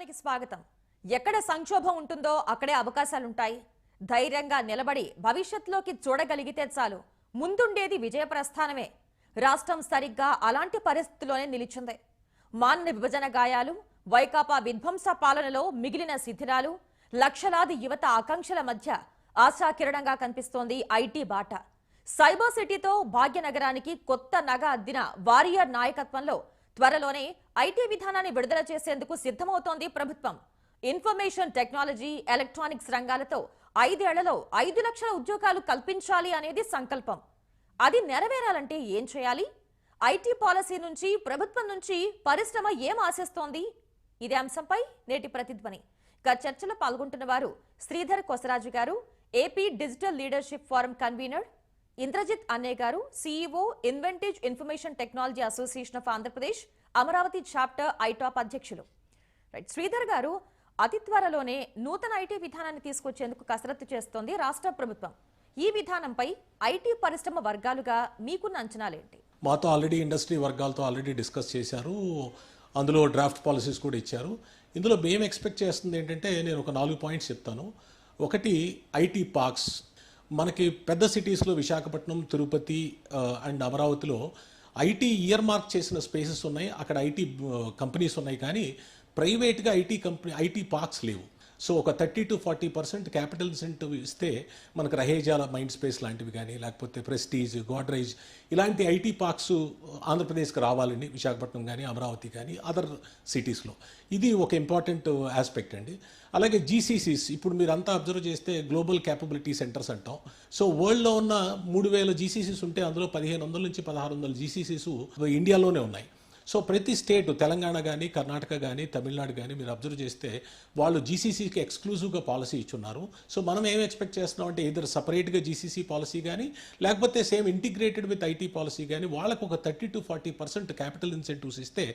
నమస్కారం స్వాగతం. ఎక్కడ సంక్షోభం ఉంటుందో అక్కడే అవకాశాలుంటాయి. ధైర్యంగా నిలబడి భవిష్యత్లోకి చూడగలిగితే చాలు. ముందుండేది విజయ ప్రస్థానమే. రాష్ట్రం సరిగ్గా అలాంటి పరిస్థితిలోనే నిలిచింది. మాన్న విభజన గాయాలు వైకాపా విధ్వంస పాలనలో మిగిలిన శిథిరాలు లక్షలాది యువత ఆకాంక్షల మధ్య ఆశాకిరణంగా కనిపిస్తోంది ఐటీ బాట. సైబర్ సిటీతో భాగ్యనగరానికి కొత్త నగ అద్దిన వారియర్ నాయకత్వంలో త్వరలోనే ఐటీ విధానాన్ని విడుదల చేసేందుకు సిద్ధమవుతోంది ప్రభుత్వం. ఇన్ఫర్మేషన్ టెక్నాలజీ ఎలక్ట్రానిక్స్ రంగాలతో ఐదేళ్ళలో ఐదు లక్షల ఉద్యోగాలు కల్పించాలి అనేది సంకల్పం. అది నెరవేరాలంటే ఏం చేయాలి? ఐటీ పాలసీ నుంచి ప్రభుత్వం నుంచి పరిశ్రమ ఏం ఆశిస్తోంది? ఇదే అంశంపై నేటి ప్రతిధ్వని. ఇక చర్చలో పాల్గొంటున్న వారు Sridhar Kosaraju garu AP digital leadership forum convener Indrajit Anne garu CEO Inventage information technology association of Andhra Pradesh Amaravati chapter ITAP అధ్యక్షులు. రైట్ శ్రీధర్ గారు అతి త్వరలోనే నూతన ఐటీ విధానాన్ని తీసుకొచ్చేందుకు కసరత్తు చేస్తోంది రాష్ట్ర ప్రభుత్వం. ఈ విధానంపై ఐటీ పరిశ్రమ వర్గాలుగా మీకున్న అంచనాలేంటి? మాతో ఆల్రెడీ ఇండస్ట్రీ వర్గాలతో ఆల్రెడీ డిస్కస్ చేశారు. అందులో డ్రాఫ్ట్ పాలసీస్ కూడా ఇచ్చారు. ఇందులో మేము ఎక్స్పెక్ట్ చేస్తుంది ఏంటంటే నేను ఒక నాలుగు పాయింట్స్ చెప్తాను. ఒకటి ఐటీ పార్క్స్ మనకి పెద్ద సిటీస్లో విశాఖపట్నం తిరుపతి అండ్ అమరావతిలో ఐటీ ఇయర్ మార్క్ చేసిన స్పేసెస్ ఉన్నాయి. అక్కడ ఐటీ కంపెనీస్ ఉన్నాయి కానీ ప్రైవేట్గా ఐటీ కంపెనీ ఐటీ పార్క్స్ లేవు. సో ఒక thirty to forty percent capital incentive ఇస్తే మనకు రహేజాల మైండ్ స్పేస్ లాంటివి కానీ లేకపోతే ప్రెస్టీజ్ గోడ్రేజ్ ఇలాంటి ఐటీ పార్క్స్ ఆంధ్రప్రదేశ్కి రావాలండి విశాఖపట్నం కానీ అమరావతి కానీ అదర్ సిటీస్లో. ఇది ఒక ఇంపార్టెంట్ ఆస్పెక్ట్ అండి. అలాగే జీసీసీస్ ఇప్పుడు మీరు అంతా అబ్జర్వ్ చేస్తే గ్లోబల్ క్యాపబిలిటీ సెంటర్స్ అంటాం. సో వరల్డ్లో ఉన్న మూడు వేల జీసీసీస్ ఉంటే అందులో పదిహేను వందల నుంచి పదహారు వందల జీసీసీస్ ఇండియాలోనే ఉన్నాయి. సో ప్రతి స్టేట్ తెలంగాణ కానీ కర్ణాటక కానీ తమిళనాడు కానీ మీరు అబ్జర్వ్ చేస్తే వాళ్ళు జీసీసీకి ఎక్స్క్లూజివ్గా పాలసీ ఇచ్చున్నారు. సో మనం ఏం ఎక్స్పెక్ట్ చేస్తున్నాం అంటే ఇద్దరు సపరేట్గా జీసీసీ పాలసీ కానీ లేకపోతే same integrated with IT policy కానీ వాళ్ళకు ఒక thirty to forty percent capital incentives ఇస్తే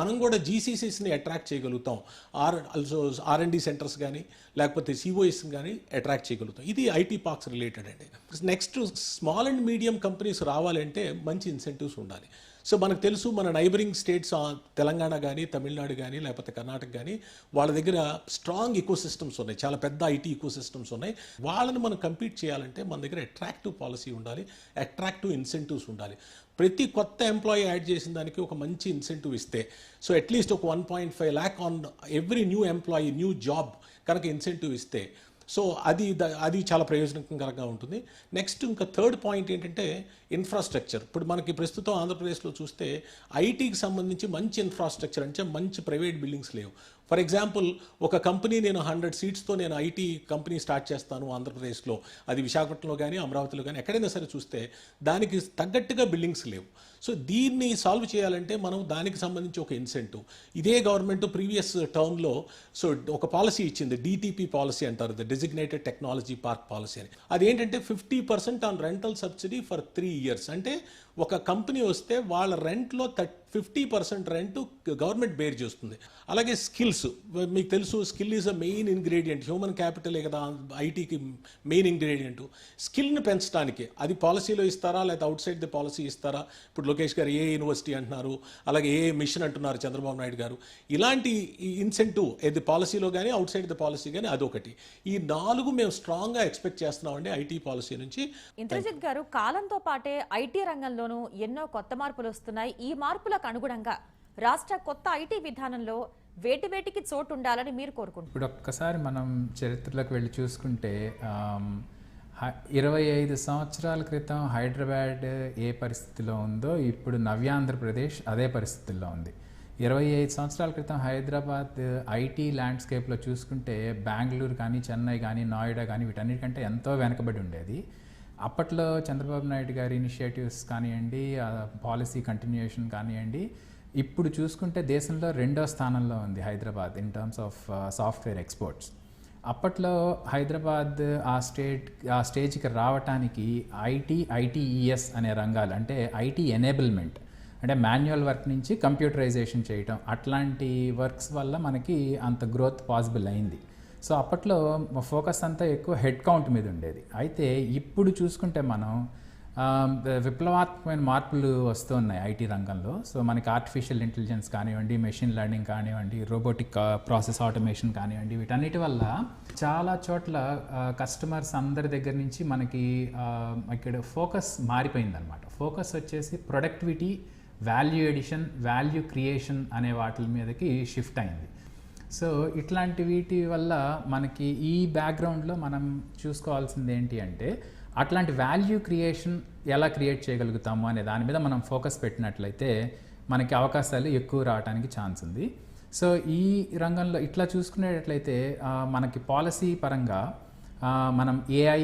మనం కూడా జీసీసీస్ని అట్రాక్ట్ చేయగలుగుతాం. Or also R and D centres కానీ లేకపోతే సిఓఎస్ కానీ అట్రాక్ట్ చేయగలుగుతాం. ఇది ఐటీ పార్క్స్ రిలేటెడ్ అండి. Next small and medium companies రావాలంటే మంచి ఇన్సెంటివ్స్ ఉండాలి. సో మనకు తెలుసు మన నైబరింగ్ స్టేట్స్ తెలంగాణ కానీ తమిళనాడు కానీ లేకపోతే కర్ణాటక కానీ వాళ్ళ దగ్గర స్ట్రాంగ్ ఈకో సిస్టమ్స్ ఉన్నాయి. చాలా పెద్ద ఐటీ ఈకో సిస్టమ్స్ ఉన్నాయి. వాళ్ళని మనం కంపీట్ చేయాలంటే మన దగ్గర అట్రాక్టివ్ పాలసీ ఉండాలి. అట్రాక్టివ్ ఇన్సెంటివ్స్ ఉండాలి. ప్రతి కొత్త ఎంప్లాయీ యాడ్ చేసిన దానికి ఒక మంచి ఇన్సెంటివ్ ఇస్తే సో అట్లీస్ట్ ఒక one point five lakh on every new employee new job కనుక ఇన్సెంటివ్ ఇస్తే సో అది అది చాలా ప్రయోజనకరంగా ఉంటుంది. నెక్స్ట్ ఇంకా థర్డ్ పాయింట్ ఏంటంటే ఇన్ఫ్రాస్ట్రక్చర్ ఇప్పుడు మనకి ప్రస్తుతం ఆంధ్రప్రదేశ్లో చూస్తే ఐటీకి సంబంధించి మంచి ఇన్ఫ్రాస్ట్రక్చర్ అంటే మంచి ప్రైవేట్ బిల్డింగ్స్ లేవు. ఫర్ ఎగ్జాంపుల్ ఒక కంపెనీ నేను హండ్రెడ్ సీట్స్తో నేను ఐటీ కంపెనీ స్టార్ట్ చేస్తాను ఆంధ్రప్రదేశ్లో. అది విశాఖపట్నంలో కానీ అమరావతిలో కానీ ఎక్కడైనా సరే చూస్తే దానికి తగ్గట్టుగా బిల్డింగ్స్ లేవు. సో దీన్ని సాల్వ్ చేయాలంటే మనం దానికి సంబంధించి ఒక ఇన్సెంటివ్ ఇదే గవర్నమెంట్ ప్రీవియస్ టర్మ్లో సో ఒక పాలసీ ఇచ్చింది డిటిపి పాలసీ అంటారు the designated technology park policy అని. అదేంటంటే fifty percent on rental subsidy for three years అంటే ఒక కంపెనీ వస్తే వాళ్ళ రెంట్లో థర్ట్ fifty percent rent government bear చేస్తుంది. అలాగే స్కిల్స్ మీకు తెలుసు skill is a main ingredient human క్యాపిటలే కదా ఐటీకి మెయిన్ ఇంగ్రీడియంట్ స్కిల్ని పెంచడానికి అది పాలసీలో ఇస్తారా లేదా అవుట్ సైడ్ ది పాలసీ ఇస్తారా? ఇప్పుడు లోకేష్ గారు ఏ యూనివర్సిటీ అంటున్నారు అలాగే ఏ మిషన్ అంటున్నారు చంద్రబాబు నాయుడు గారు. ఇలాంటి ఇన్సెంటివ్ ఏది పాలసీలో కానీ అవుట్ సైడ్ ది పాలసీ కానీ అదొకటి ఈ నాలుగు మేము స్ట్రాంగ్గా ఎక్స్పెక్ట్ చేస్తున్నామండి ఐటీ పాలసీ నుంచి. ఇంద్రజిత్ గారు కాలంతో పాటే ఐటీ రంగంలోనూ ఎన్నో కొత్త మార్పులు వస్తున్నాయి. ఈ మార్పులకు అనుగుణంగా రాష్ట్ర కొత్త ఐటీ విధానంలో వేటి వేటికి చోటు ఉండాలని మీరు కోరుకుంటున్నారు? ఇప్పుడు ఒక్కసారి మనం చరిత్రలోకి వెళ్ళి చూసుకుంటే ఇరవై ఐదు సంవత్సరాల క్రితం హైదరాబాద్ ఏ పరిస్థితిలో ఉందో ఇప్పుడు నవ్యాంధ్రప్రదేశ్ అదే పరిస్థితుల్లో ఉంది. ఇరవై ఐదు సంవత్సరాల క్రితం హైదరాబాద్ ఐటీ ల్యాండ్స్కేప్లో చూసుకుంటే బెంగళూరు కానీ చెన్నై కానీ నోయిడా కానీ వీటన్నిటికంటే ఎంతో వెనకబడి ఉండేది. అప్పట్లో చంద్రబాబు నాయుడు గారి ఇనిషియేటివ్స్ కానివ్వండి పాలసీ కంటిన్యూషన్ కానివ్వండి ఇప్పుడు చూసుకుంటే దేశంలో రెండో స్థానంలో ఉంది Hyderabad in terms of software exports. అప్పట్లో హైదరాబాద్ ఆ స్టేట్ ఆ స్టేజ్కి రావటానికి ఐటీ ఐటీఈఎస్ అనే రంగాలు అంటే ఐటీ ఎనేబుల్మెంట్ అంటే మాన్యువల్ వర్క్ నుంచి కంప్యూటరైజేషన్ చేయటం అట్లాంటి వర్క్స్ వల్ల మనకి అంత గ్రోత్ పాసిబుల్ అయింది. సో అప్పట్లో ఫోకస్ అంతా ఎక్కువ హెడ్ కౌంట్ మీద ఉండేది. అయితే ఇప్పుడు చూసుకుంటే మనం విప్లవాత్మకమైన మార్పులు వస్తున్నాయి ఐటీ రంగంలో. సో మనకి ఆర్టిఫిషియల్ ఇంటెలిజెన్స్ కానివ్వండి మెషిన్ లెర్నింగ్ కానివ్వండి రోబోటిక్ ప్రాసెస్ ఆటోమేషన్ కానివ్వండి వీటన్నిటి వల్ల చాలా చోట్ల కస్టమర్స్ అందరి దగ్గర నుంచి మనకి ఇక్కడ ఫోకస్ మారిపోయిందనమాట ఫోకస్ వచ్చేసి productivity value addition value creation అనే వాటి మీదకి షిఫ్ట్ అయింది. సో ఇట్లాంటి వీటి వల్ల మనకి ఈ బ్యాక్గ్రౌండ్లో మనం చూసుకోవాల్సింది ఏంటి అంటే అట్లాంటి వాల్యూ క్రియేషన్ ఎలా క్రియేట్ చేయగలుగుతాము అనే దాని మీద మనం ఫోకస్ పెట్టినట్లయితే మనకి అవకాశాలు ఎక్కువ రావడానికి ఛాన్స్ ఉంది. సో ఈ రంగంలో ఇట్లా చూసుకునేటట్లయితే మనకి పాలసీ పరంగా మనం AI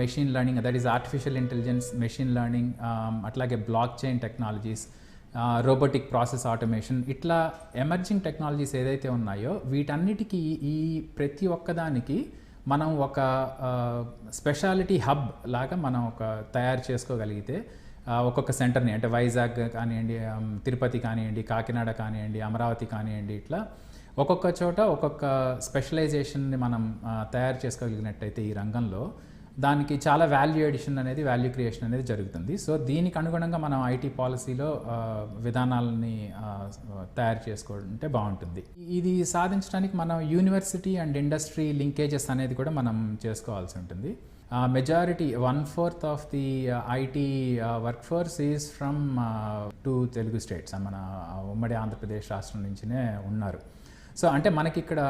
machine learning that is artificial intelligence machine learning అట్లాగే blockchain technologies robotic process automation ఇట్లా ఎమర్జింగ్ టెక్నాలజీస్ ఏదైతే ఉన్నాయో వీటన్నిటికీ ఈ ప్రతి ఒక్కదానికి మనం ఒక స్పెషాలిటీ హబ్ లాగా మనం ఒక తయారు చేసుకోగలిగితే ఒక్కొక్క సెంటర్ని అంటే వైజాగ్ కానివ్వండి తిరుపతి కానివ్వండి కాకినాడ కానివ్వండి అమరావతి కానివ్వండి ఇట్లా ఒక్కొక్క చోట ఒక్కొక్క స్పెషలైజేషన్ని మనం తయారు చేసుకోగలిగినట్టయితే ఈ రంగంలో దానికి చాలా వాల్యూ ఎడిషన్ అనేది వాల్యూ క్రియేషన్ అనేది జరుగుతుంది. సో దీనికి అనుగుణంగా మనం ఐటీ పాలసీలో విధానాలని తయారు చేసుకుంటే బాగుంటుంది. ఇది సాధించడానికి మనం యూనివర్సిటీ అండ్ ఇండస్ట్రీ లింకేజెస్ అనేది కూడా మనం చేసుకోవాల్సి ఉంటుంది. Majority one fourth of the IT workforce is from two Telugu states మన uh, ఉమ్మడి ఆంధ్రప్రదేశ్ రాష్ట్రం నుంచినే ఉన్నారు. సో అంటే మనకి ఇక్కడ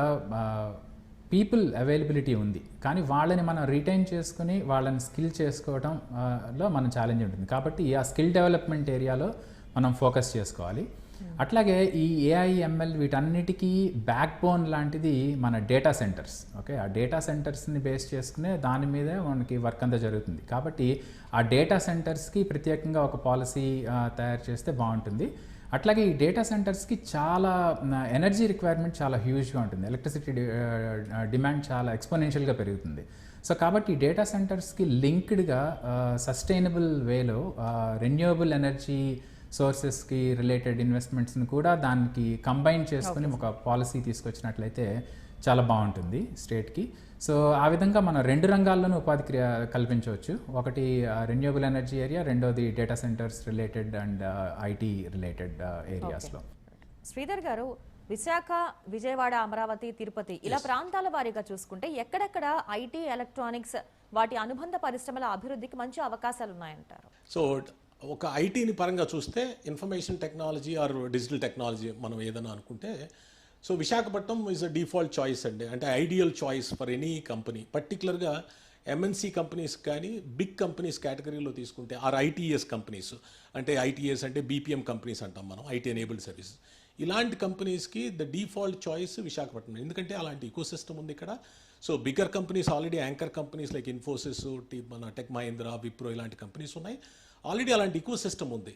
పీపుల్ అవైలబిలిటీ ఉంది. కానీ వాళ్ళని మనం రిటైన్ చేసుకుని వాళ్ళని స్కిల్ చేసుకోవడం ఆ, లో మన ఛాలెంజ్ ఉంటుంది. కాబట్టి ఆ స్కిల్ డెవలప్మెంట్ ఏరియాలో మనం ఫోకస్ చేసుకోవాలి. అట్లాగే ఈ ఏఐ ఎంఎల్ వీటన్నిటికీ బ్యాక్ బోన్ లాంటిది మన డేటా సెంటర్స్. ఓకే? ఆ డేటా సెంటర్స్ని బేస్ చేసుకునే దాని మీదే మనకి వర్క్ అంతా జరుగుతుంది. కాబట్టి ఆ డేటా సెంటర్స్కి ప్రత్యేకంగా ఒక పాలసీ తయారు చేస్తే బాగుంటుంది. అట్లాగే ఈ డేటా సెంటర్స్కి చాలా ఎనర్జీ రిక్వైర్మెంట్ చాలా హ్యూజ్గా ఉంటుంది. ఎలక్ట్రిసిటీ డిమాండ్ చాలా ఎక్స్పోనెన్షియల్గా పెరుగుతుంది. సో కాబట్టి డేటా సెంటర్స్కి లింక్డ్గా సస్టైనబుల్ వేలో రెన్యూవబుల్ ఎనర్జీ సోర్సెస్కి రిలేటెడ్ ఇన్వెస్ట్మెంట్స్ని కూడా దానికి కంబైన్ చేసుకుని ఒక పాలసీ తీసుకొచ్చినట్లయితే చాలా బాగుంటుంది స్టేట్కి సో ఆ విధంగా మనం రెండు రంగాల్లోనూ ఉపాధి క్రియ కల్పించవచ్చు. ఒకటి రెన్యూవబుల్ ఎనర్జీ ఏరియా రెండోది data centres related and IT related ఏరియాస్లో శ్రీధర్ గారు విశాఖ విజయవాడ అమరావతి తిరుపతి ఇలా ప్రాంతాల వారీగా చూసుకుంటే ఎక్కడెక్కడ ఐటీ ఎలక్ట్రానిక్స్ వాటి అనుబంధ పరిశ్రమల అభివృద్ధికి మంచి అవకాశాలు ఉన్నాయంటారు? సో ఒక ఐటీని పరంగా చూస్తే information technology or digital technology మనం ఏదైనా అనుకుంటే so Visakhapatnam is a default choice అండి. అంటే ideal choice for any company పర్టికులర్గా ఎంఎన్సీ కంపెనీస్ కానీ బిగ్ కంపెనీస్ కేటగిరీలో తీసుకుంటే ఆర్ ఐటీఎస్ కంపెనీస్ అంటే ఐటీఎస్ అంటే బీపీఎం కంపెనీస్ అంటాం మనం ఐటీ ఎనేబుల్డ్ సర్వీసెస్ ఇలాంటి కంపెనీస్కి ద డిఫాల్ట్ చాయిస్ విశాఖపట్నం ఎందుకంటే అలాంటి ఈకో సిస్టమ్ ఉంది ఇక్కడ. So bigger companies already anchor companies like Infosys tea మన టెక్ మహీంద్రా విప్రో ఇలాంటి కంపెనీస్ ఉన్నాయి. ఆల్రెడీ అలాంటి ఈకో సిస్టమ్ ఉంది.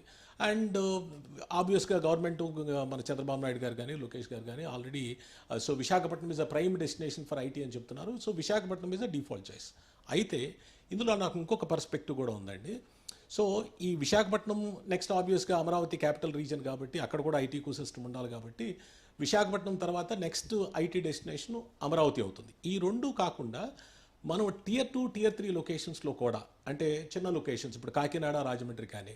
అండ్ ఆబ్వియస్గా గవర్నమెంట్ మన చంద్రబాబు నాయుడు గారు కానీ లోకేష్ గారు కానీ already so Visakhapatnam is a prime destination for IT అని చెప్తున్నారు. So Visakhapatnam is a default choice అయితే ఇందులో నాకు ఇంకొక పర్స్పెక్టివ్ కూడా ఉందండి. సో ఈ విశాఖపట్నం నెక్స్ట్ ఆబ్వియస్గా అమరావతి క్యాపిటల్ రీజన్ కాబట్టి అక్కడ కూడా ఐటీ కూ సిస్టమ్ ఉండాలి కాబట్టి విశాఖపట్నం తర్వాత నెక్స్ట్ ఐటీ డెస్టినేషన్ అమరావతి అవుతుంది. ఈ రెండు కాకుండా మనం టియర్ టూ టియర్ త్రీ లొకేషన్స్లో కూడా అంటే చిన్న లొకేషన్స్ ఇప్పుడు కాకినాడ రాజమండ్రి కానీ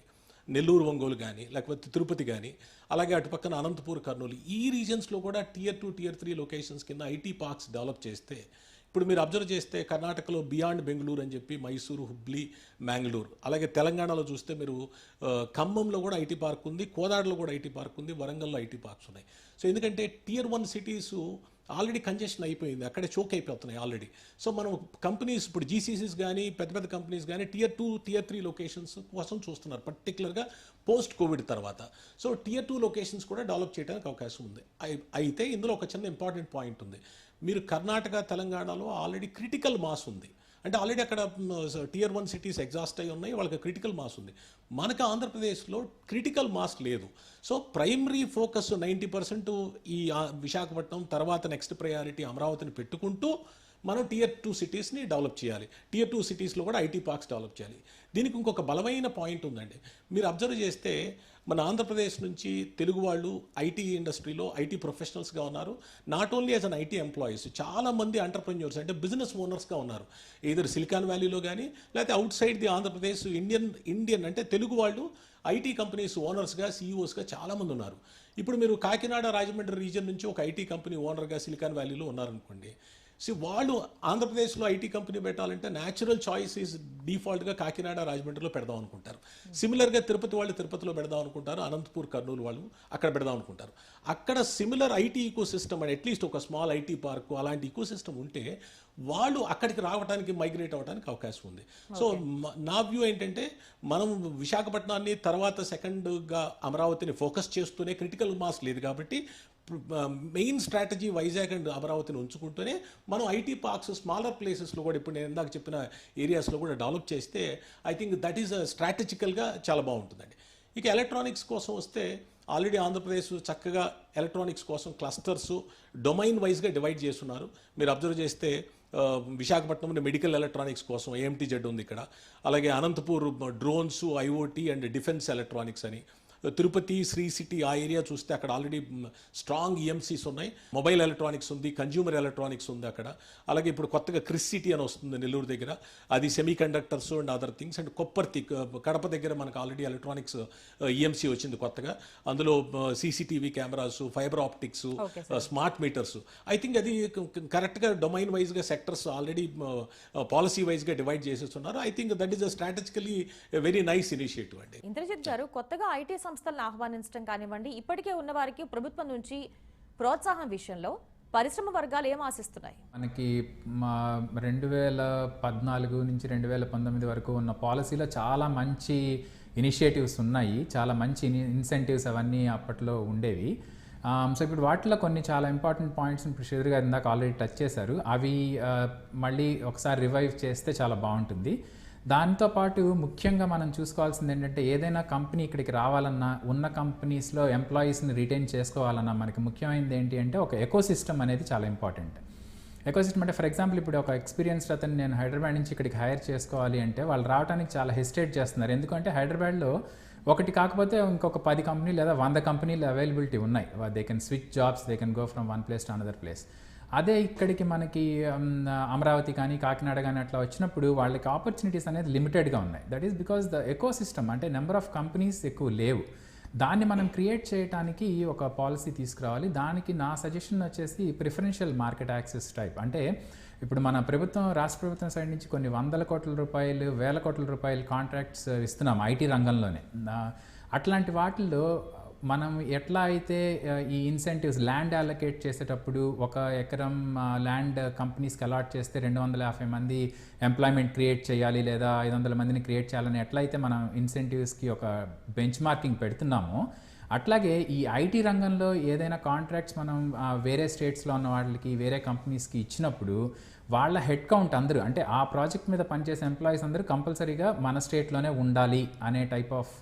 నెల్లూరు ఒంగోలు కానీ లేకపోతే తిరుపతి కానీ అలాగే అటు పక్కన అనంతపూర్ కర్నూలు ఈ రీజన్స్లో కూడా tier two tier three locations కింద ఐటీ పార్క్స్ డెవలప్ చేస్తే ఇప్పుడు మీరు అబ్జర్వ్ చేస్తే కర్ణాటకలో బియాండ్ బెంగళూరు అని చెప్పి మైసూరు హుబ్లీ మ్యాంగ్లూరు అలాగే తెలంగాణలో చూస్తే మీరు ఖమ్మంలో కూడా ఐటీ పార్క్ ఉంది కోదాడలో కూడా ఐటీ పార్క్ ఉంది వరంగల్లో ఐటీ పార్క్స్ ఉన్నాయి. సో ఎందుకంటే tier one cities already congestion అయిపోయింది. అక్కడే చోక్ అయిపోతున్నాయి ఆల్రెడీ. సో మనం కంపెనీస్ ఇప్పుడు జీసీసీస్ కానీ పెద్ద పెద్ద కంపెనీస్ కానీ tier two tier three locations కోసం చూస్తున్నారు. పర్టికులర్గా పోస్ట్ కోవిడ్ తర్వాత. సో టియర్ టూ లొకేషన్స్ కూడా డెవలప్ చేయడానికి అవకాశం ఉంది. అయితే ఇందులో ఒక చిన్న ఇంపార్టెంట్ పాయింట్ ఉంది. మీరు కర్ణాటక తెలంగాణలో ఆల్రెడీ క్రిటికల్ మాస్ ఉంది. అంటే ఆల్రెడీ అక్కడ టియర్ వన్ సిటీస్ ఎగ్జాస్ట్ అయి ఉన్నాయి వాళ్ళకి క్రిటికల్ మాస్ ఉంది. మనకు ఆంధ్రప్రదేశ్లో క్రిటికల్ మాస్ లేదు. So primary focus ninety percent ఈ విశాఖపట్నం తర్వాత నెక్స్ట్ ప్రయారిటీ అమరావతిని పెట్టుకుంటూ మనం టియర్ టూ సిటీస్ని డెవలప్ చేయాలి. టియర్ టూ సిటీస్లో కూడా ఐటీ పార్క్స్ డెవలప్ చేయాలి. దీనికి ఇంకొక బలమైన పాయింట్ ఉందండి. మీరు అబ్జర్వ్ చేస్తే మన ఆంధ్రప్రదేశ్ నుంచి తెలుగు వాళ్ళు ఐటీ ఇండస్ట్రీలో ఐటీ ప్రొఫెషనల్స్గా ఉన్నారు. Not only as an IT employees చాలా మంది ఎంటర్ప్రెన్యూర్స్ అంటే బిజినెస్ ఓనర్స్గా ఉన్నారు. ఏదర్ సిలికాన్ వ్యాలీలో కానీ లేకపోతే outside the Andhra Pradesh Indian Indian అంటే తెలుగు వాళ్ళు ఐటీ కంపెనీస్ ఓనర్స్గా సీఈఓస్గా చాలామంది ఉన్నారు. ఇప్పుడు మీరు కాకినాడ రాజమండ్రి రీజన్ నుంచి ఒక ఐటీ కంపెనీ ఓనర్గా సిలికాన్ వ్యాలీలో ఉన్నారనుకోండి సో వాళ్ళు ఆంధ్రప్రదేశ్లో ఐటీ కంపెనీ పెట్టాలంటే న్యాచురల్ చాయిస్ ఈజ్ డిఫాల్ట్గా కాకినాడ రాజమండ్రిలో పెడదాం అనుకుంటారు. సిమిలర్గా తిరుపతి వాళ్ళు తిరుపతిలో పెడదాం అనుకుంటారు అనంతపూర్ కర్నూలు వాళ్ళు అక్కడ పెడదాం అనుకుంటారు. అక్కడ similar IT ecosystem and at least ఒక స్మాల్ ఐటీ పార్క్ అలాంటి ఈకో సిస్టమ్ ఉంటే వాళ్ళు అక్కడికి రావడానికి మైగ్రేట్ అవ్వడానికి అవకాశం ఉంది. సో నా వ్యూ ఏంటంటే మనం విశాఖపట్నాన్ని తర్వాత సెకండ్గా అమరావతిని ఫోకస్ చేస్తూనే క్రిటికల్ మాస్ లేదు కాబట్టి మెయిన్ స్ట్రాటజీ వైజాగ్ అండ్ అమరావతిని ఉంచుకుంటూనే మనం ఐటీ పార్క్స్ స్మాలర్ ప్లేసెస్లో కూడా ఇప్పుడు నేను ఇందాక చెప్పిన ఏరియాస్లో కూడా డెవలప్ చేస్తే ఐ థింక్ దట్ ఈస్ స్ట్రాటజికల్గా చాలా బాగుంటుందండి. ఇక ఎలక్ట్రానిక్స్ కోసం వస్తే ఆల్రెడీ ఆంధ్రప్రదేశ్ చక్కగా ఎలక్ట్రానిక్స్ కోసం క్లస్టర్స్ డొమైన్ వైజ్గా డివైడ్ చేస్తున్నారు. మీరు అబ్జర్వ్ చేస్తే విశాఖపట్నంలో మెడికల్ ఎలక్ట్రానిక్స్ కోసం ఏఎంటీ జెడ్ ఉంది ఇక్కడ. అలాగే Anantapur drones IoT and defence electronics అని. తిరుపతి శ్రీ సిటీ ఆ ఏరియా చూస్తే అక్కడ ఆల్రెడీ స్ట్రాంగ్ ఈఎంసీస్ ఉన్నాయి. మొబైల్ ఎలక్ట్రానిక్స్ ఉంది కన్జ్యూమర్ ఎలక్ట్రానిక్స్ ఉంది అక్కడ. అలాగే ఇప్పుడు కొత్తగా క్రిస్ సిటీ అని వస్తుంది నెల్లూరు దగ్గర. అది semiconductors and other things and Kopparthi Kadapa దగ్గర మనకు ఆల్రెడీ ఎలక్ట్రానిక్స్ ఈఎంసీ వచ్చింది కొత్తగా. అందులో CCTV cameras fibre optics smart meters. I think అది కరెక్ట్గా డొమైన్ వైజ్గా సెక్టర్స్ ఆల్రెడీ పాలసీ వైజ్గా డివైడ్ చేసేస్తున్నారు. I think that is a strategically very nice initiative అండి. ఇంద్రజిత్ గారు కొత్తగా ఐటీ సంస్థలను ఆహ్వానించడం కానివ్వండి ఇప్పటికే ఉన్న వారికి ప్రభుత్వం నుంచి ప్రోత్సాహం విషయంలో పరిశ్రమ వర్గాలు ఏం ఆశిస్తున్నాయి? మనకి మా రెండు వేల పద్నాలుగు నుంచి రెండు వేల పంతొమ్మిది వరకు ఉన్న పాలసీలో చాలా మంచి ఇనిషియేటివ్స్ ఉన్నాయి. చాలా మంచి ఇన్సెంటివ్స్ అవన్నీ అప్పట్లో ఉండేవి. సో ఇప్పుడు వాటిలో కొన్ని చాలా ఇంపార్టెంట్ పాయింట్స్ ఇప్పుడు శ్రీధర్ గారు ఇందాక ఆల్రెడీ టచ్ చేశారు. అవి మళ్ళీ ఒకసారి రివైవ్ చేస్తే చాలా బాగుంటుంది. దాంతోపాటు ముఖ్యంగా మనం చూసుకోవాల్సింది ఏంటంటే ఏదైనా కంపెనీ ఇక్కడికి రావాలన్నా ఉన్న కంపెనీస్లో ఎంప్లాయీస్ని రిటైన్ చేసుకోవాలన్నా మనకి ముఖ్యమైనది ఏంటి అంటే ఒక ఎకోసిస్టమ్ అనేది చాలా ఇంపార్టెంట్. ఎకోసిస్టమ్ అంటే ఫర్ ఎగ్జాంపుల్ ఇప్పుడు ఒక ఎక్స్పీరియన్స్డ్ అతను నేను హైదరాబాద్ నుంచి ఇక్కడికి హైర్ చేసుకోవాలి అంటే వాళ్ళు రావడానికి చాలా హెసిటేట్ చేస్తున్నారు. ఎందుకంటే హైదరాబాద్లో ఒకటి కాకపోతే ఇంకొక పది కంపెనీ లేదా వంద కంపెనీలు అవైలబిలిటీ ఉన్నాయి. They can switch jobs they can go from one place to another place అదే ఇక్కడికి మనకి అమరావతి కానీ కాకినాడ కానీ అట్లా వచ్చినప్పుడు వాళ్ళకి ఆపర్చునిటీస్ అనేది లిమిటెడ్గా ఉన్నాయి. That is because the ecosystem అంటే నెంబర్ ఆఫ్ కంపెనీస్ ఎక్కువ లేవు. దాన్ని మనం క్రియేట్ చేయడానికి ఒక పాలసీ తీసుకురావాలి. దానికి నా సజెషన్ వచ్చేసి ప్రిఫరెన్షియల్ మార్కెట్ యాక్సెస్ టైప్ అంటే ఇప్పుడు మన ప్రభుత్వం రాష్ట్ర ప్రభుత్వం సైడ్ నుంచి కొన్ని వందల కోట్ల రూపాయలు వేల కోట్ల రూపాయలు కాంట్రాక్ట్స్ ఇస్తున్నాం ఐటీ రంగంలోనే. అట్లాంటి వాటిల్లో మనం ఎట్లా అయితే ఈ ఇన్సెంటివ్స్ ల్యాండ్ అలొకేట్ చేసేటప్పుడు ఒక ఎకరం ల్యాండ్ కంపెనీస్కి అలాట్ చేస్తే రెండు వందల యాభై మంది ఎంప్లాయ్మెంట్ క్రియేట్ చేయాలి లేదా ఐదు వందల మందిని క్రియేట్ చేయాలని ఎట్లయితే మనం ఇన్సెంటివ్స్కి ఒక బెంచ్ మార్కింగ్ పెడుతున్నామో అట్లాగే ఈ ఐటీ రంగంలో ఏదైనా కాంట్రాక్ట్స్ మనం వేరే స్టేట్స్లో ఉన్న వాళ్ళకి వేరే కంపెనీస్కి ఇచ్చినప్పుడు వాళ్ళ హెడ్ కౌంట్ అందరూ అంటే ఆ ప్రాజెక్ట్ మీద పనిచేసే ఎంప్లాయీస్ అందరూ కంపల్సరీగా మన స్టేట్లోనే ఉండాలి అనే టైప్ ఆఫ్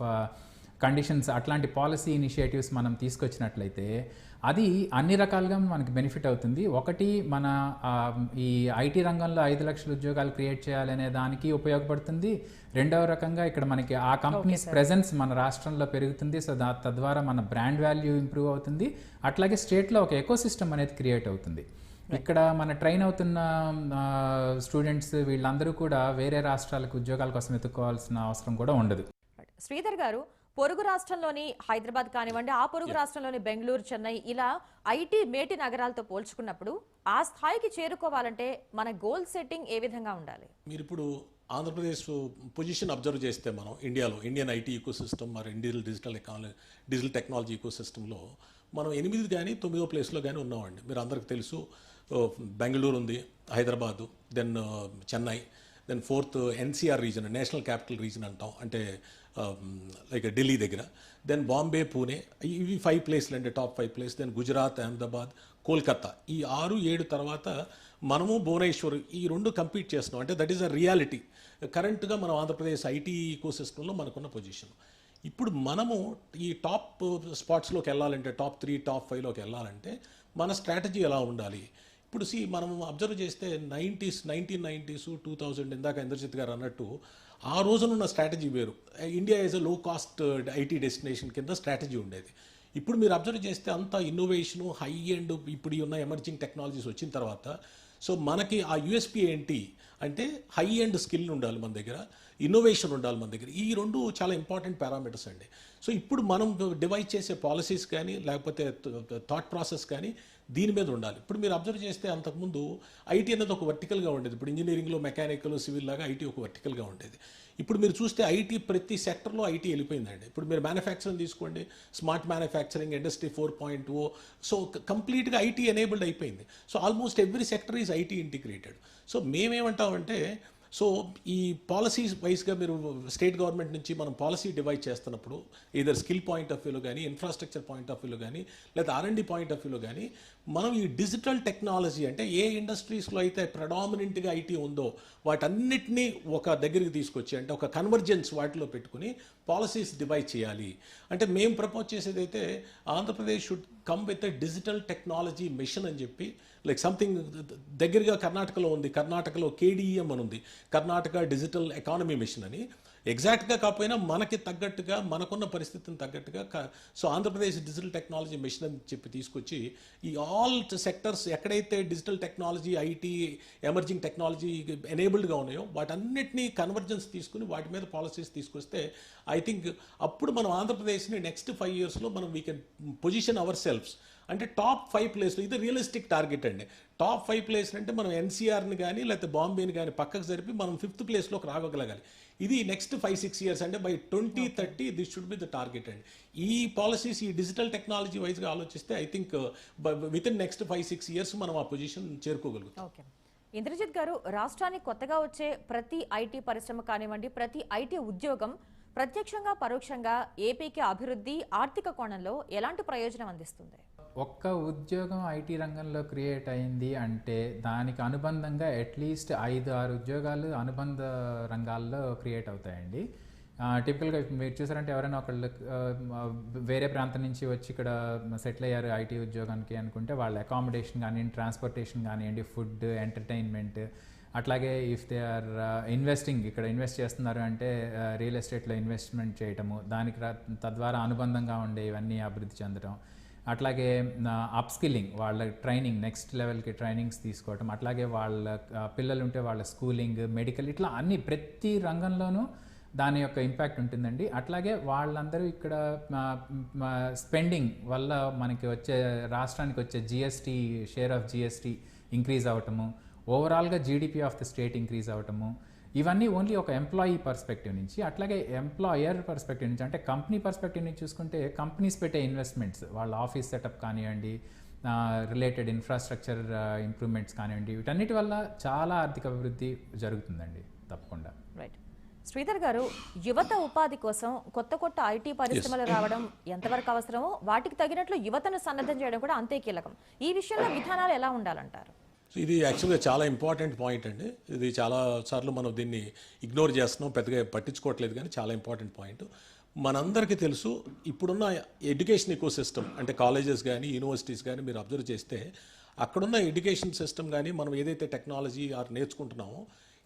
కండిషన్స్ అట్లాంటి పాలసీ ఇనిషియేటివ్స్ మనం తీసుకొచ్చినట్లయితే అది అన్ని రకాలుగా మనకి బెనిఫిట్ అవుతుంది. ఒకటి మన ఈ ఐటీ రంగంలో ఐదు లక్షల ఉద్యోగాలు క్రియేట్ చేయాలనే దానికి ఉపయోగపడుతుంది. రెండవ రకంగా ఇక్కడ మనకి ఆ కంపెనీస్ ప్రెజెన్స్ మన రాష్ట్రంలో పెరుగుతుంది. సో దా తద్వారా మన బ్రాండ్ వాల్యూ ఇంప్రూవ్ అవుతుంది. అట్లాగే స్టేట్లో ఒక ఎకో సిస్టమ్ అనేది క్రియేట్ అవుతుంది. ఇక్కడ మన ట్రైన్ అవుతున్న స్టూడెంట్స్ వీళ్ళందరూ కూడా వేరే రాష్ట్రాలకు ఉద్యోగాల కోసం వెతుక్కోవాల్సిన అవసరం కూడా ఉండదు. శ్రీధర్ గారు పొరుగు రాష్ట్రంలోని హైదరాబాద్ కానివ్వండి ఆ పొరుగు రాష్ట్రంలోని బెంగళూరు చెన్నై ఇలా ఐటీ మేటి నగరాలతో పోల్చుకున్నప్పుడు ఆ స్థాయికి చేరుకోవాలంటే మన గోల్ సెట్టింగ్ ఏ విధంగా ఉండాలి? మీరు ఇప్పుడు ఆంధ్రప్రదేశ్ పొజిషన్ అబ్జర్వ్ చేస్తే మనం ఇండియాలో ఇండియన్ ఐటీ ఈకో సిస్టమ్ మరి Indian digital economy digital technology eco సిస్టంలో మనం ఎనిమిది కానీ తొమ్మిదో ప్లేస్లో కానీ ఉన్నామండి. మీరు అందరికి తెలుసు బెంగళూరు ఉంది Hyderabad then Chennai then fourth NCR region national capital region అంటాం. అంటే Um, లైక్ ఢిల్లీ దగ్గర. దెన్ బాంబే పూణే ఇవి ఫైవ్ ప్లేస్లు అంటే top five place then Gujarat Ahmedabad Kolkata ఈ ఆరు ఏడు తర్వాత మనము భువనేశ్వర్ ఈ రెండు కంపీట్ చేస్తున్నాం. అంటే దట్ ఈస్ అ రియాలిటీ కరెంట్గా మనం ఆంధ్రప్రదేశ్ ఐటీ ఈకో సిస్టంలో మనకున్న పొజిషన్ ఇప్పుడు మనము ఈ టాప్ స్పాట్స్లోకి వెళ్ళాలంటే టాప్ త్రీ టాప్ ఫైవ్లోకి వెళ్ళాలంటే మన స్ట్రాటజీ ఎలా ఉండాలి? ఇప్పుడు సి మనం అబ్జర్వ్ చేస్తే nineties nineteen nineties two thousand ఇందాక ఇంద్రజిత్ గారు అన్నట్టు ఆ రోజునున్న స్ట్రాటజీ వేరు. India is a low cost IT destination కింద స్ట్రాటజీ ఉండేది. ఇప్పుడు మీరు అబ్జర్వ్ చేస్తే అంత ఇన్నోవేషను హై అండ్ ఇప్పుడు ఉన్న ఎమర్జింగ్ టెక్నాలజీస్ వచ్చిన తర్వాత సో మనకి ఆ యూఎస్పి ఏంటి అంటే హై అండ్ స్కిల్ ఉండాలి మన దగ్గర ఇన్నోవేషన్ ఉండాలి మన దగ్గర. ఈ రెండు చాలా ఇంపార్టెంట్ పారామీటర్స్ అండి. సో ఇప్పుడు మనం డివైడ్ చేసే పాలసీస్ కానీ లేకపోతే థాట్ ప్రాసెస్ కానీ దీని మీద ఉండాలి. ఇప్పుడు మీరు అబ్జర్వ్ చేస్తే అంతకుముందు ఐటీ అనేది ఒక వర్టికల్గా ఉండేది. ఇప్పుడు ఇంజనీరింగ్లో మెకానికల్ సివిల్ లాగా ఐటీ ఒక వర్టికల్గా ఉండేది. ఇప్పుడు మీరు చూస్తే ఐటీ ప్రతి సెక్టర్లో ఐటీ వెళ్ళిపోయిందండి. ఇప్పుడు మీరు మ్యానుఫ్యాక్చరింగ్ తీసుకోండి smart manufacturing industry four point O. So కంప్లీట్గా ఐటీ ఎనేబుల్డ్ అయిపోయింది. So almost every sector is IT integrated. So మేమేమంటామంటే so ఈ పాలసీస్ వైస్గా మీరు స్టేట్ గవర్నమెంట్ నుంచి మనం పాలసీ డివైడ్ చేస్తున్నప్పుడు ఇదర్ స్కిల్ పాయింట్ ఆఫ్ వ్యూలో కానీ ఇన్ఫ్రాస్ట్రక్చర్ పాయింట్ ఆఫ్ వ్యూలో కానీ లేదా ఆర్ఎండి పాయింట్ ఆఫ్ వ్యూలో కానీ మనం ఈ డిజిటల్ టెక్నాలజీ అంటే ఏ ఇండస్ట్రీస్లో అయితే ప్రడామినెంట్గా ఐటీ ఉందో వాటన్నిటినీ ఒక దగ్గరికి తీసుకొచ్చి అంటే ఒక కన్వర్జెన్స్ వాటిలో పెట్టుకుని పాలసీస్ డివైడ్ చేయాలి. అంటే మేము ప్రపోజ్ చేసేది అయితే Andhra Pradesh should come with a digital technology mission అని చెప్పి లైక్ సంథింగ్ దగ్గరగా కర్ణాటకలో ఉంది. కర్ణాటకలో కేడీఎం అని ఉంది. కర్ణాటక డిజిటల్ ఎకానమీ మిషన్ అని. ఎగ్జాక్ట్గా కాకపోయినా మనకి తగ్గట్టుగా మనకున్న పరిస్థితిని తగ్గట్టుగా so Andhra Pradesh digital technology mission అని చెప్పి తీసుకొచ్చి ఈ ఆల్ సెక్టర్స్ ఎక్కడైతే digital technology IT emerging technology ఎనేబుల్డ్గా ఉన్నాయో వాటన్నిటినీ కన్వర్జెన్స్ తీసుకుని వాటి మీద పాలసీస్ తీసుకొస్తే ఐ థింక్ అప్పుడు మనం ఆంధ్రప్రదేశ్ని నెక్స్ట్ ఫైవ్ ఇయర్స్లో మనం we can position our selfs అంటే టాప్ ఫైవ్ ప్లేస్లో ఇది రియలిస్టిక్ టార్గెట్ అండి. టాప్ ఫైవ్ ప్లేస్ అంటే మనం ఎన్సీఆర్ని కానీ లేకపోతే బాంబేని కానీ పక్కకు జరిపి మనం ఫిఫ్త్ ప్లేస్లోకి రాగలగాలి. ఇది నెక్స్ట్ ఫైవ్ సిక్స్ ఇయర్స్ అంటే by twenty thirty this should be the target అండి ఈ పాలసీస్ ఈ డిజిటల్ టెక్నాలజీ వైజ్గా ఆలోచిస్తే I think within next five six years మనం ఆ పొజిషన్ చేరుకోగలుగుతాం. ఓకే ఇంద్రజిత్ గారు రాష్ట్రానికి కొత్తగా వచ్చే ప్రతి ఐటీ పరిశ్రమ కానివ్వండి ప్రతి ఐటీ ఉద్యోగం ప్రత్యక్షంగా పరోక్షంగా ఏపీకి అభివృద్ధి ఆర్థిక కోణంలో ఎలాంటి ప్రయోజనం అందిస్తుంది? ఒక్క ఉద్యోగం ఐటీ రంగంలో క్రియేట్ అయింది అంటే దానికి అనుబంధంగా అట్లీస్ట్ ఐదు ఆరు ఉద్యోగాలు అనుబంధ రంగాల్లో క్రియేట్ అవుతాయండి. టిపికల్గా మీరు చూసారంటే ఎవరైనా ఒకళ్ళు వేరే ప్రాంతం నుంచి వచ్చి ఇక్కడ సెటిల్ అయ్యారు ఐటీ ఉద్యోగానికి అనుకుంటే వాళ్ళ అకామిడేషన్ కానివ్వండి ట్రాన్స్పోర్టేషన్ కానివ్వండి ఫుడ్ ఎంటర్టైన్మెంట్ అట్లాగే ఇఫ్ దే ఆర్ ఇన్వెస్టింగ్ ఇక్కడ ఇన్వెస్ట్ చేస్తున్నారు అంటే రియల్ ఎస్టేట్లో ఇన్వెస్ట్మెంట్ చేయటము దానికి తద్వారా అనుబంధంగా ఉండే ఇవన్నీ అభివృద్ధి చెందడం అట్లాగే అప్ స్కిల్లింగ్ వాళ్ళ ట్రైనింగ్ నెక్స్ట్ లెవెల్కి ట్రైనింగ్స్ తీసుకోవటం అట్లాగే వాళ్ళ పిల్లలు ఉంటే వాళ్ళ స్కూలింగ్ మెడికల్ ఇట్లా అన్ని ప్రతి రంగంలోనూ దాని యొక్క ఇంపాక్ట్ ఉంటుందండి. అట్లాగే వాళ్ళందరూ ఇక్కడ స్పెండింగ్ వల్ల మనకి వచ్చే రాష్ట్రానికి వచ్చే GST share of GST increase అవ్వటము ఓవరాల్గా GDP of the state increase అవ్వటము ఇవన్నీ ఓన్లీ ఒక ఎంప్లాయీ పర్స్పెక్టివ్ నుంచి అట్లాగే ఎంప్లాయర్ పర్స్పెక్టివ్ నుంచి అంటే కంపెనీ పర్స్పెక్టివ్ నుంచి చూసుకుంటే కంపెనీస్ పెట్టే ఇన్వెస్ట్మెంట్స్ వాళ్ళ ఆఫీస్ సెటప్ కానివ్వండి రిలేటెడ్ ఇన్ఫ్రాస్ట్రక్చర్ ఇంప్రూవ్మెంట్స్ కానివ్వండి వీటన్నిటి వల్ల చాలా ఆర్థిక అభివృద్ధి జరుగుతుందండి తప్పకుండా. రైట్ శ్రీధర్ గారు యువత ఉపాధి కోసం కొత్త కొత్త ఐటీ పరిశ్రమలు రావడం ఎంతవరకు అవసరమో వాటికి తగినట్లు యువతను సన్నద్ధం చేయడం కూడా అంతే కీలకం. ఈ విషయంలో విధానాలు ఎలా ఉండాలంటారు? సో ఇది యాక్చువల్గా చాలా ఇంపార్టెంట్ పాయింట్ అండి. ఇది చాలా సార్లు మనం దీన్ని ఇగ్నోర్ చేస్తున్నాం పెద్దగా పట్టించుకోవట్లేదు కానీ చాలా ఇంపార్టెంట్ పాయింట్ మనందరికీ తెలుసు ఇప్పుడున్న ఎడ్యుకేషన్ ఎకో సిస్టమ్ అంటే కాలేజెస్ కానీ యూనివర్సిటీస్ కానీ మీరు అబ్జర్వ్ చేస్తే అక్కడున్న ఎడ్యుకేషన్ సిస్టమ్ కానీ మనం ఏదైతే టెక్నాలజీ ఆర్ నేర్చుకుంటున్నామో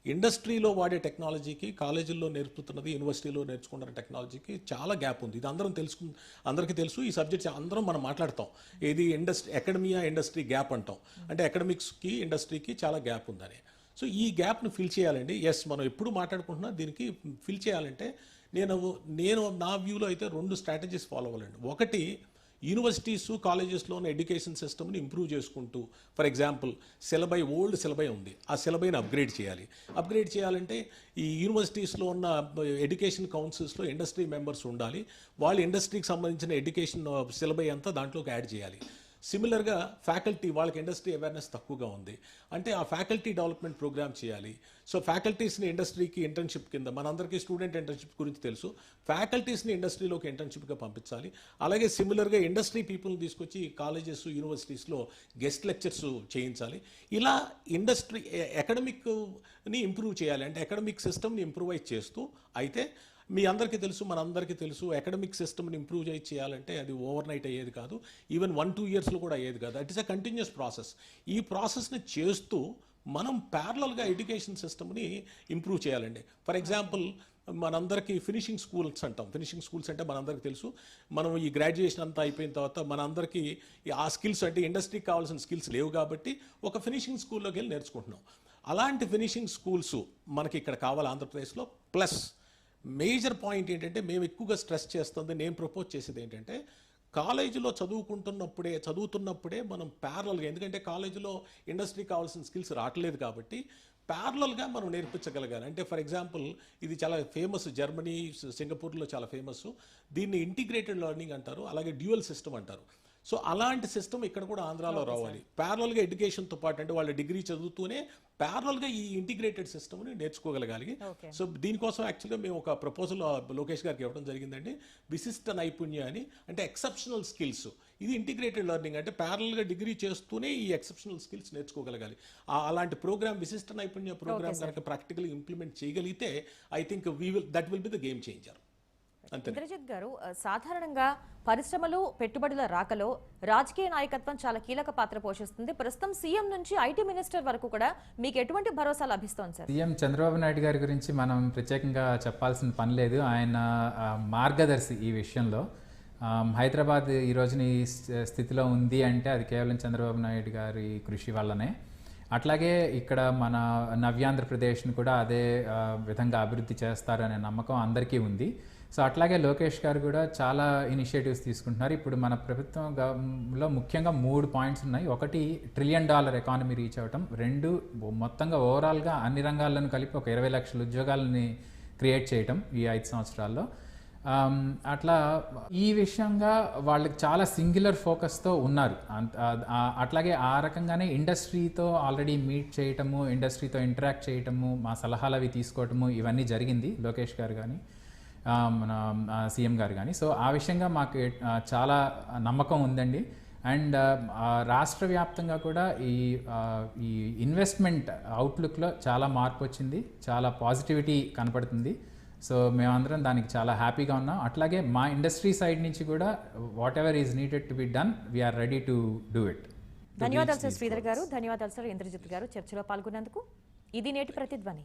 ఇండస్ట్రీలో వాడే టెక్నాలజీకి కాలేజీల్లో నేర్పుతున్నది యూనివర్సిటీలో నేర్చుకుంటున్న టెక్నాలజీకి చాలా గ్యాప్ ఉంది. ఇది అందరం తెలుసుకు అందరికీ తెలుసు. ఈ సబ్జెక్ట్స్ అందరం మనం మాట్లాడతాం. ఏది ఇండస్ట్రీ అకాడమియా ఇండస్ట్రీ గ్యాప్ అంటాం. అంటే అకాడమిక్స్కి ఇండస్ట్రీకి చాలా గ్యాప్ ఉందని. సో ఈ గ్యాప్ను ఫిల్ చేయాలండి. ఎస్ మనం ఎప్పుడు మాట్లాడుకుంటున్నా దీనికి ఫిల్ చేయాలంటే నేను నేను నా వ్యూలో అయితే రెండు స్ట్రాటజీస్ ఫాలో అవ్వాలండి. ఒకటి యూనివర్సిటీస్ కాలేజెస్లో ఉన్న ఎడ్యుకేషన్ సిస్టమ్ని ఇంప్రూవ్ చేసుకుంటూ for example syllabi old syllabi ఉంది. ఆ సిలబైని అప్గ్రేడ్ చేయాలి. అప్గ్రేడ్ చేయాలంటే ఈ యూనివర్సిటీస్లో ఉన్న ఎడ్యుకేషన్ కౌన్సిల్స్లో ఇండస్ట్రీ మెంబర్స్ ఉండాలి. వాళ్ళ ఇండస్ట్రీకి సంబంధించిన ఎడ్యుకేషన్ సిలబై అంతా దాంట్లోకి యాడ్ చేయాలి. సిమిలర్గా ఫ్యాకల్టీ వాళ్ళకి ఇండస్ట్రీ అవేర్నెస్ తక్కువగా ఉంది. అంటే ఆ ఫ్యాకల్టీ డెవలప్మెంట్ ప్రోగ్రామ్ చేయాలి. సో ఫ్యాకల్టీస్ని ఇండస్ట్రీకి ఇంటర్న్షిప్ కింద మనందరికీ స్టూడెంట్ ఇంటర్న్షిప్ గురించి తెలుసు. ఫ్యాకల్టీస్ని ఇండస్ట్రీలోకి ఇంటర్న్షిప్గా పంపించాలి. అలాగే సిమిలర్గా ఇండస్ట్రీ పీపుల్ని తీసుకొచ్చి కాలేజెస్ యూనివర్సిటీస్లో గెస్ట్ లెక్చర్స్ చేయించాలి. ఇలా ఇండస్ట్రీ అకాడమిక్ని ఇంప్రూవ్ చేయాలి. అంటే అకాడమిక్ సిస్టమ్ని ఇంప్రూవైజ్ చేస్తూ అయితే మీ అందరికీ తెలుసు మన అందరికీ తెలుసు అకాడమిక్ సిస్టమ్ని ఇంప్రూవ్ చేయి చేయాలంటే అది ఓవర్ నైట్ అయ్యేది కాదు ఈవెన్ వన్ టూ ఇయర్స్లో కూడా అయ్యేది కాదు. That is a continuous process ఈ ప్రాసెస్ని చేస్తూ మనం ప్యారలల్గా ఎడ్యుకేషన్ సిస్టమ్ని ఇంప్రూవ్ చేయాలండి. ఫర్ ఎగ్జాంపుల్ మనందరికీ ఫినిషింగ్ స్కూల్స్ అంటాం. ఫినిషింగ్ స్కూల్స్ అంటే మనందరికీ తెలుసు. మనం ఈ గ్రాడ్యుయేషన్ అంతా అయిపోయిన తర్వాత మనందరికీ ఆ స్కిల్స్ అంటే ఇండస్ట్రీకి కావాల్సిన స్కిల్స్ లేవు కాబట్టి ఒక ఫినిషింగ్ స్కూల్లోకి వెళ్ళి నేర్చుకుంటున్నాం. అలాంటి ఫినిషింగ్ స్కూల్స్ మనకి ఇక్కడ కావాలి ఆంధ్రప్రదేశ్లో ప్లస్ మేజర్ పాయింట్ ఏంటంటే మేము ఎక్కువగా స్ట్రెస్ చేస్తుంది నేను ప్రపోజ్ చేసేది ఏంటంటే కాలేజీలో చదువుకుంటున్నప్పుడే చదువుతున్నప్పుడే మనం ప్యారలల్గా ఎందుకంటే కాలేజీలో ఇండస్ట్రీ కావాల్సిన స్కిల్స్ రావట్లేదు కాబట్టి ప్యారలల్గా మనం నేర్పించగలగాలి. అంటే ఫర్ ఎగ్జాంపుల్ ఇది చాలా ఫేమస్ జర్మనీ సింగపూర్లో చాలా ఫేమస్. దీన్ని ఇంటిగ్రేటెడ్ లెర్నింగ్ అంటారు అలాగే డ్యూయల్ సిస్టమ్ అంటారు. సో అలాంటి సిస్టమ్ ఇక్కడ కూడా ఆంధ్రాలో రావాలి. ప్యారలల్గా ఎడ్యుకేషన్తో పాటు అంటే వాళ్ళ డిగ్రీ చదువుతూనే ప్యారలల్గా ఈ ఇంటిగ్రేటెడ్ సిస్టమ్ని నేర్చుకోగలగాలి. సో దీనికోసం యాక్చువల్గా మేము ఒక ప్రపోజల్ లోకేష్ గారికి ఇవ్వడం జరిగిందండి. విశిష్ట నైపుణ్య అని అంటే ఎక్సెప్షనల్ స్కిల్స్ ఇది ఇంటిగ్రేటెడ్ లెర్నింగ్ అంటే ప్యారల్గా డిగ్రీ చేస్తూనే ఈ ఎక్సెప్షనల్ స్కిల్స్ నేర్చుకోగలగాలి. ఆ- అలాంటి ప్రోగ్రామ్ విశిష్ట నైపుణ్య ప్రోగ్రామ్ కనుక ప్రాక్టికల్ ఇంప్లిమెంట్ చేయగలిగితే I think we will that will be the game changer Indrajit garu సాధారణంగా పరిశ్రమలు పెట్టుబడుల రాకలో రాజకీయ నాయకత్వం చాలా కీలక పాత్ర పోషిస్తుంది. ప్రస్తుతం సీఎం నుంచి ఐటీ మినిస్టర్ వరకు కూడా మీకు ఎటువంటి భరోసా లభిస్తోంది సార్? సీఎం చంద్రబాబు నాయుడు గారి గురించి మనం ప్రత్యేకంగా చెప్పాల్సిన పని లేదు. ఆయన మార్గదర్శి ఈ విషయంలో. హైదరాబాద్ ఈ రోజున ఈ స్థి- స్థితిలో ఉంది అంటే అది కేవలం చంద్రబాబు నాయుడు గారి కృషి వల్లనే. అట్లాగే ఇక్కడ మన నవ్యాంధ్రప్రదేశ్ని కూడా అదే విధంగా అభివృద్ధి చేస్తారనే నమ్మకం అందరికీ ఉంది. సో అట్లాగే లోకేష్ గారు కూడా చాలా ఇనిషియేటివ్స్ తీసుకుంటున్నారు. ఇప్పుడు మన ప్రభుత్వంలో ముఖ్యంగా మూడు పాయింట్స్ ఉన్నాయి. ఒకటి ట్రిలియన్ డాలర్ ఎకానమీ రీచ్ అవ్వటం. రెండు మొత్తంగా ఓవరాల్గా అన్ని రంగాలను కలిపి ఒక ఇరవై లక్షల ఉద్యోగాలని క్రియేట్ చేయటం ఈ ఐదు సంవత్సరాల్లో. అట్లా ఈ విషయంగా వాళ్ళకి చాలా సింగులర్ ఫోకస్తో ఉన్నారు. అట్లాగే ఆ రకంగానే ఇండస్ట్రీతో ఆల్రెడీ మీట్ చేయటము ఇండస్ట్రీతో ఇంటరాక్ట్ చేయటము మా సలహాలు అవి తీసుకోవటము ఇవన్నీ జరిగింది లోకేష్ గారు కానీ మన సీఎం గారు కానీ. సో ఆ విషయంగా మాకు చాలా నమ్మకం ఉందండి. అండ్ రాష్ట్ర వ్యాప్తంగా కూడా ఈ ఈ ఇన్వెస్ట్మెంట్ అవుట్లుక్లో చాలా మార్పు వచ్చింది. చాలా పాజిటివిటీ కనపడుతుంది. సో మేమందరం దానికి చాలా హ్యాపీగా ఉన్నాం. అట్లాగే మా ఇండస్ట్రీ సైడ్ నుంచి కూడా whatever is needed to be done we're ready to do it. ధన్యవాదాలు సార్ శ్రీధర్ గారు. ధన్యవాదాలు సార్ ఇంద్రజిత్ గారు చర్చలో పాల్గొన్నందుకు. ఇది నేటి ప్రతిధ్వని.